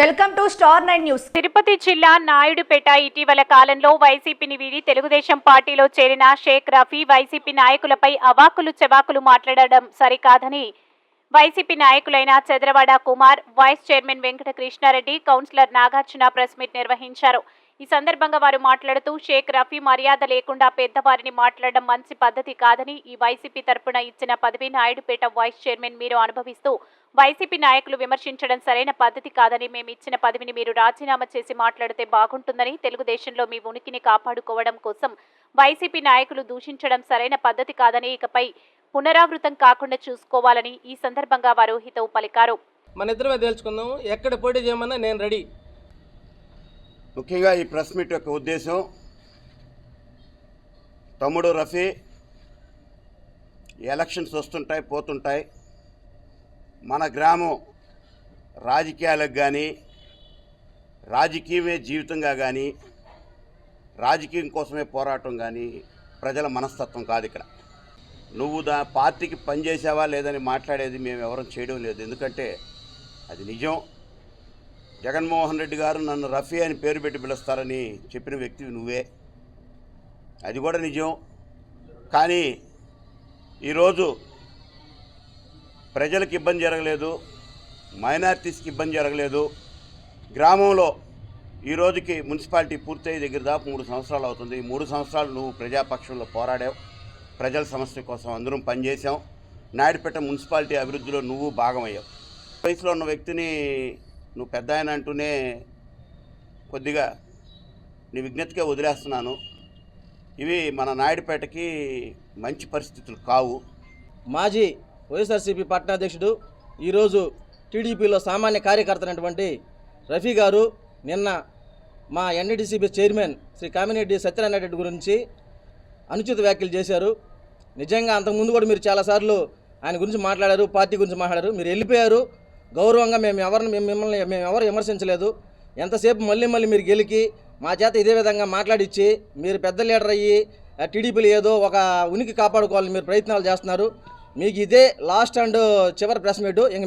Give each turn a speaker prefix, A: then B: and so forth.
A: Welcome to Star Nine News.
B: Tirupati జిల్లా నాయుడుపేట ఇటీవల కాలంలో వైసీపీని వీడి తెలుగుదేశం పార్టీలో చేరిన షేక్ రఫీ వైసీపీ నాయకులపై అవాకులు చెవాకులు మాట్లాడడం సరికాదని YCP నాయకులైన Chandravada Kumar vice chairman Venkata Krishna Reddy councillor Nagarjuna press meet నిర్వహించారు. ఈ సందర్భంగా వారు మాట్లాడుతూ షేక్ రఫీ మర్యాద లేకుండా పెద్దవారిని మాట్లాడడం మంచి పద్ధతి కాదని ఈ వైసీపీ తరపున ఇచ్చిన పదవి నాయుడుపేట వైస్ చైర్మన్ మీరు అనుభవిస్తూ వైసీపీ నాయకులు విమర్శించడం సరైన పద్ధతి కాదని మేము ఇచ్చిన పదవిని మీరు రాజీనామా చేసి మాట్లాడితే బాగుంటుందని తెలుగుదేశంలో మీ ఉనికిని కాపాడుకోవడం కోసం వైసీపీ నాయకులు దూషించడం సరైన పద్ధతి కాదని ఇకపై పునరావృతం కాకుండా చూసుకోవాలని ఈ సందర్భంగా వారు హితవు పలికారు.
C: మన ఇద్దరమే తెలుసుకుందాం ఎక్కడ పోటీ చేయమన్నా నేను రెడీ.
D: ముఖ్యంగా ఈ ప్రెస్ మీట్ యొక్క ఉద్దేశం తమ్ముడు రఫీ ఎలక్షన్స్ వస్తుంటాయి పోతుంటాయి. మన గ్రామం రాజకీయాలకు కానీ రాజకీయమే జీవితంగా కానీ రాజకీయం కోసమే పోరాటం కానీ ప్రజల మనస్తత్వం కాదు ఇక్కడ. నువ్వు దా పార్టీకి పనిచేసావా లేదని మాట్లాడేది మేము ఎవరం చేయడం లేదు. ఎందుకంటే అది నిజం. జగన్మోహన్ రెడ్డి గారు నన్ను రఫీ అని పేరు పెట్టి పిలుస్తారని చెప్పిన వ్యక్తివి నువ్వే. అది కూడా నిజం. కానీ ఈరోజు ప్రజలకు ఇబ్బంది జరగలేదు మైనార్టీస్కి ఇబ్బంది జరగలేదు. గ్రామంలో ఈ రోజుకి మున్సిపాలిటీ పూర్తయ్యే దగ్గర దాకా మూడు సంవత్సరాలు అవుతుంది. ఈ మూడు సంవత్సరాలు నువ్వు ప్రజాపక్షంలో పోరాడావు. ప్రజల సమస్య కోసం అందరం పనిచేసాం నాయుడుపేట మున్సిపాలిటీ అభివృద్ధిలో నువ్వు భాగమయ్యావు. వయసులో ఉన్న వ్యక్తిని నువ్వు పెద్ద ఆయన అంటూనే కొద్దిగా నీ విజ్ఞతగా వదిలేస్తున్నాను. ఇవి మన నాయుడుపేటకి మంచి పరిస్థితులు కావు.
E: మాజీ వైఎస్ఆర్సీపీ పట్టణాధ్యక్షుడు ఈరోజు టీడీపీలో సామాన్య కార్యకర్త అయినటువంటి రఫీ గారు నిన్న మా ఎన్డీసీబీ చైర్మన్ శ్రీ కామినేటి సత్యనారాయణ రెడ్డి గురించి అనుచిత వ్యాఖ్యలు చేశారు. నిజంగా అంతకుముందు కూడా మీరు చాలాసార్లు ఆయన గురించి మాట్లాడారు పార్టీ గురించి మాట్లాడారు మీరు వెళ్ళిపోయారు. గౌరవంగా మేము ఎవరిని మేము మిమ్మల్ని మేము ఎవరు విమర్శించలేదు. ఎంతసేపు మళ్ళీ మళ్ళీ మీరు గెలికి మా చేత ఇదే విధంగా మాట్లాడిచ్చి మీరు పెద్ద లీడర్ అయ్యి టీడీపీలు టీడీపీలో ఏదో ఒక ఉనికి కాపాడుకోవాలని మీరు ప్రయత్నాలు చేస్తున్నారు. మీకు ఇదే లాస్ట్ అండ్ చివరి ప్రెస్ మీట్.